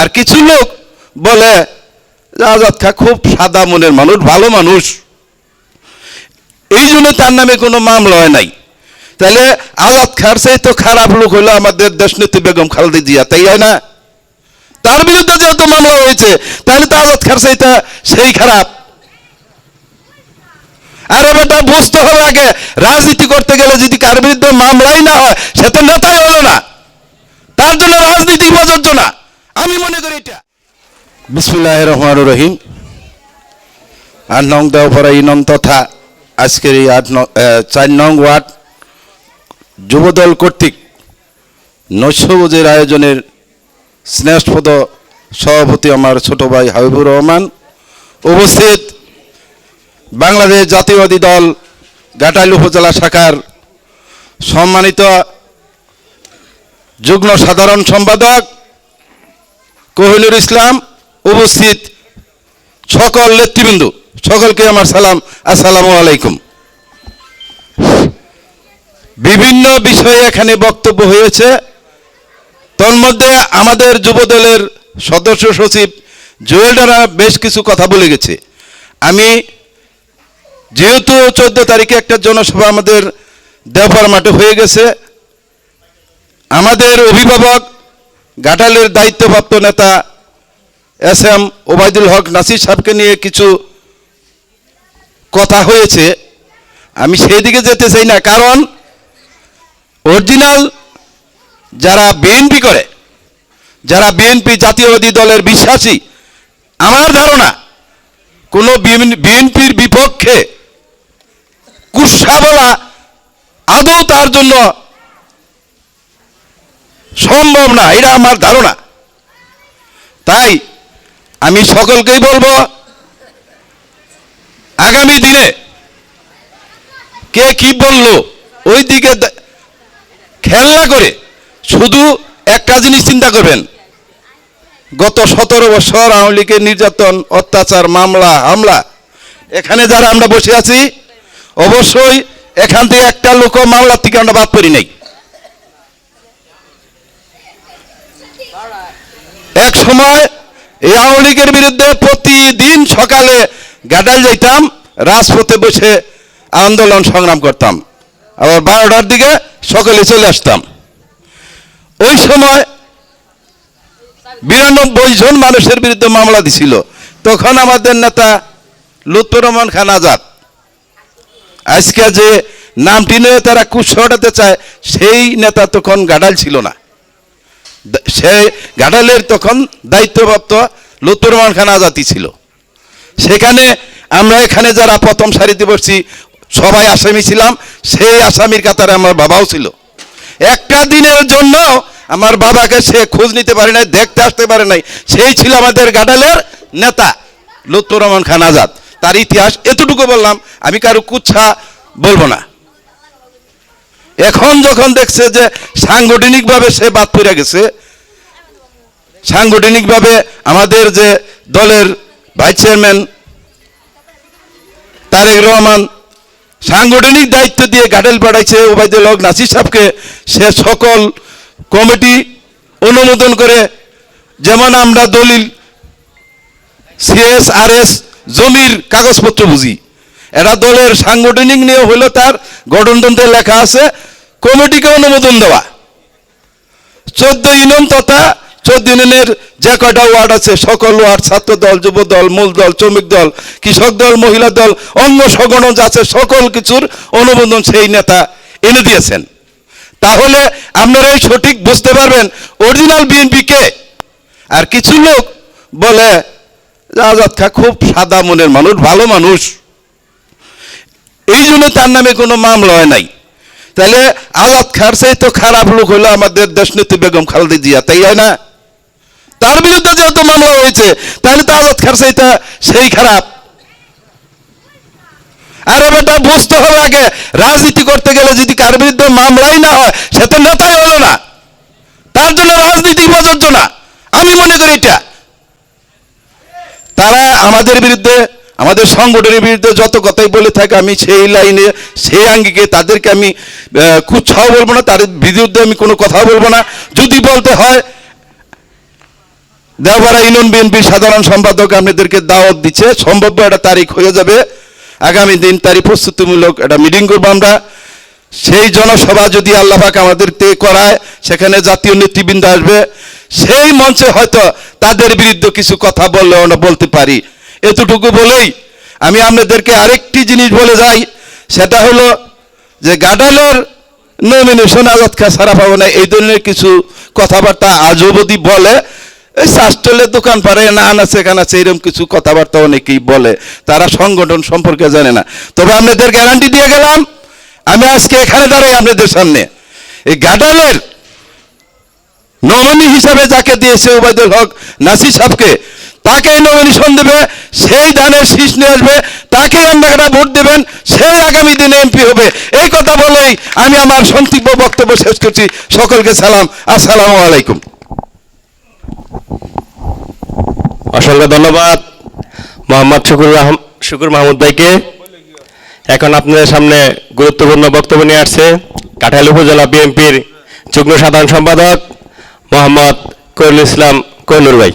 আর কিছু লোক বলে আজাদ খা খুব সাদা মনের মানুষ, ভালো মানুষ। এই জন্য তার নামে কোনো মামলা হয় নাই। তাহলে আজাদ খার সেই তো খারাপ লোক হলো আমাদের দেশনেত্রী বেগম খালেদা জিয়া, তাই হয় না? তার বিরুদ্ধে যেহেতু মামলা হয়েছে, তাহলে তো আজাদ খার সেইটা, সেই খারাপ। আর বেটা বুঝতে হবে আগে, রাজনীতি করতে গেলে যদি কার বিরুদ্ধে মামলাই না হয়, সে তো নেতাই হলো না। তার জন্য রাজনীতি প্রযোজ্য না। আমি মনে করি এটা। বিসমুল্লাহ রহমান রহিম আট নং দেওয়ার ইনম তথা আজকের এই আট চার নং ওয়ার্ড যুবদল কর্তৃক নৈশভোজের আয়োজনের স্নেহস্পদ সভাপতি আমার ছোট ভাই হাবিবুর রহমান উপস্থিত বাংলাদেশ জাতীয়বাদী দল ঘাটাইল উপজেলা শাখার সম্মানিত যুগ্ম সাধারণ সম্পাদক কোহিনুর ইসলাম উপস্থিত সকল নেতৃবৃন্দ, সকলকে আমার সালাম, আসসালামু আলাইকুম। বিভিন্ন বিষয়ে এখানে বক্তব্য হয়েছে। তন্মধ্যে আমাদের যুবদলের সদস্য সচিব জুয়েলডারা বেশ কিছু কথা বলে গেছে। আমি যেহেতু চোদ্দ তারিখে একটা জনসভা আমাদের দেওপার মাঠে হয়ে গেছে, আমাদের অভিভাবক ঘাটালের দায়িত্বপ্রাপ্ত নেতা এস এম ওবায়দুল হক নাসির সাহেবকে নিয়ে কিছু কথা হয়েছে। আমি সেই দিকে যেতে চাই না, কারণ অরিজিনাল যারা বিএনপি করে, যারা বিএনপি জাতীয়বাদী দলের বিশ্বাসী, আমার ধারণা কোনো বিএনপির বিপক্ষে কুৎসা বলা আদৌ তার জন্য সম্ভব না, এটা আমার ধারণা। তাই আমি সকলকেই বলব, আগামী দিনে কে কি বলল, ওই দিকে দে- খেয়াল না করে শুধু একটা জিনিস চিন্তা করবেন। গত সতেরো বছর আওয়ামী লীগের নির্যাতন, অত্যাচার, মামলা, হামলা, এখানে যারা আমরা বসে আছি, অবশ্যই এখান থেকে একটা লোক মামলার থেকে আমরা বাদ করি নাই। এক সময় এই আওয়ামী লীগের বিরুদ্ধে প্রতিদিন সকালে গাডাল যাইতাম, রাজপথে বসে আন্দোলন সংগ্রাম করতাম। আবার বারোটার দিকে সকালে চলে আসতাম। ওই সময় বিরানব্বই জন মানুষের বিরুদ্ধে মামলা দিছিল। তখন আমাদের নেতা লুৎফর রহমান খান আজাদ। আজকে যে নামটি নিয়ে তারা কুৎসটাতে চায়, সেই নেতা তখন গাডাল ছিল না। সে গাডালের তখন দায়িত্বপ্রাপ্ত লুৎফর রহমান খান আজাদি ছিল। সেখানে আমরা এখানে যারা প্রথম সারিতে বসছি, সবাই আসামি ছিলাম, সেই আসামির কাতারে আমার বাবাও ছিল। একটা দিনের জন্য আমার বাবাকে সে খোঁজ নিতে পারে নাই, দেখতে আসতে পারে নাই। সেই ছিল আমাদের গাডালের নেতা লুৎফর রহমান খান আজাদ। তার ইতিহাস এতটুকু বললাম, আমি কারও কুচ্ছা বলব না। এখন যখন দেখছে যে সাংগঠনিকভাবে সে বাদ পড়ে গেছে, সাংগঠনিকভাবে আমাদের যে দলের ভাইস চেয়ারম্যান তারেক রহমান সাংগঠনিক দায়িত্ব দিয়ে গাডেল পাঠাইছে ওবায়দুল হক, নাসির সাহেবকে, সে সকল কমিটি অনুমোদন করে, যেমন আমরা দলিল সিএস আর এস জমির কাগজপত্র বুঝি। এরা দলের সাংগঠনিক নিয়ে হইল তার গঠনতন্ত্রে লেখা আছে, কমিটিকে অনুমোদন দেওয়া। চোদ্দ ইউনিয়ন তথা চোদ্দ ইউনিয়নের যে কয়টা ওয়ার্ড আছে, সকল ওয়ার্ড, ছাত্র দল, যুব দল, মূল দল, শ্রমিক দল, কৃষক দল, মহিলা দল অন্য সগণ যা আছে, সকল কিছুর অনুমোদন সেই নেতা এনে দিয়েছেন। তাহলে আপনারা আপনারাই সঠিক বুঝতে পারবেন, অরিজিনাল বিএনপি কে? আর কিছু লোক বলে আজাদ খা খুব সাদা মনের মানুষ, ভালো মানুষ। এই জন্য তার নামে কোনো মামলা হয় নাই। তাহলে আজাদ খার সেই তো খারাপ লোক হলো আমাদের দেশনেত্রী বেগম খালেদা জিয়া, তাই হয় না? তার বিরুদ্ধে যেহেতু মামলা হয়েছে, তাহলে তো আজাদ খার সেই খারাপ। আর বেটা, বুঝতে হবে আগে, রাজনীতি করতে গেলে যদি কার বিরুদ্ধে মামলাই না হয়, সে তো নেতাই হলো না। তার জন্য রাজনীতি প্রযোজ্য না। আমি মনে করি এটা। তারা আমাদের বিরুদ্ধে আমাদের সংগঠনের বিরুদ্ধে যত কথাই বলে থাকে, আমি সেই লাইনে, সেই আঙ্গিকে তাদেরকে আমি কুৎসাহ বলব না, তাদের বিরুদ্ধে আমি কোনো কথা বলব না। যদি বলতে হয় দেওপাড়া ইউনিয়ন বিএনপির সাধারণ সম্পাদক আপনাদেরকে দাওয়াত দিচ্ছে, সম্ভাব্য একটা তারিখ হয়ে যাবে। আগামী দিন তারিখ প্রস্তুতিমূলক একটা মিটিং করব আমরা। সেই জনসভা যদি আল্লাহাক আমাদের করায়, সেখানে জাতীয় নেতৃবৃন্দ আসবে। সেই মঞ্চে হয়তো তাদের বিরুদ্ধে কিছু কথা বললে আমরা বলতে পারি। এতটুকু বলেই আমি আপনাদেরকে আরেকটি জিনিস বলে যাই, সেটা হলো যে গাডালের নমিনেশন আজাদ খা সারা পাবো না। এই ধরনের কিছু কথাবার্তা আজও যদি বলে। এই শাস্টলের দোকান পারে না আনা, সেখানে আছে, এরকম কিছু কথাবার্তা অনেকেই বলে। তারা সংগঠন সম্পর্কে জানে না। তবে আপনাদের গ্যারান্টি দিয়ে গেলাম, আমি আজকে এখানে দাঁড়াই আপনাদের সামনে। এই গাডালের নমিনি হিসাবে যাকে দিয়েছে ওবায়দুল হক, নাসির সাহেবকে তাকে নমিনেশন দেবে, সেই ধানের শীষ নিয়ে আসবে তাকে আপনারা ভোট দেবেন, সেই আগামী দিনে এমপি হবে। এই কথা বলেই আমি আমার সংক্ষিপ্ত বক্তব্য শেষ করছি। সকলকে সালাম। আসসালামু আলাইকুম। অসংখ্য ধন্যবাদ। মোহাম্মদ শুকুর রাহম শুকুর মাহমুদ ভাইকে। এখন আপনাদের সামনে গুরুত্বপূর্ণ বক্তব্য নিয়ে আসছে কাঠাইল উপজেলা বিএনপির যুগ্ম সাধারণ সম্পাদক মোহাম্মদ কইরুল ইসলাম কৈনুর ভাই।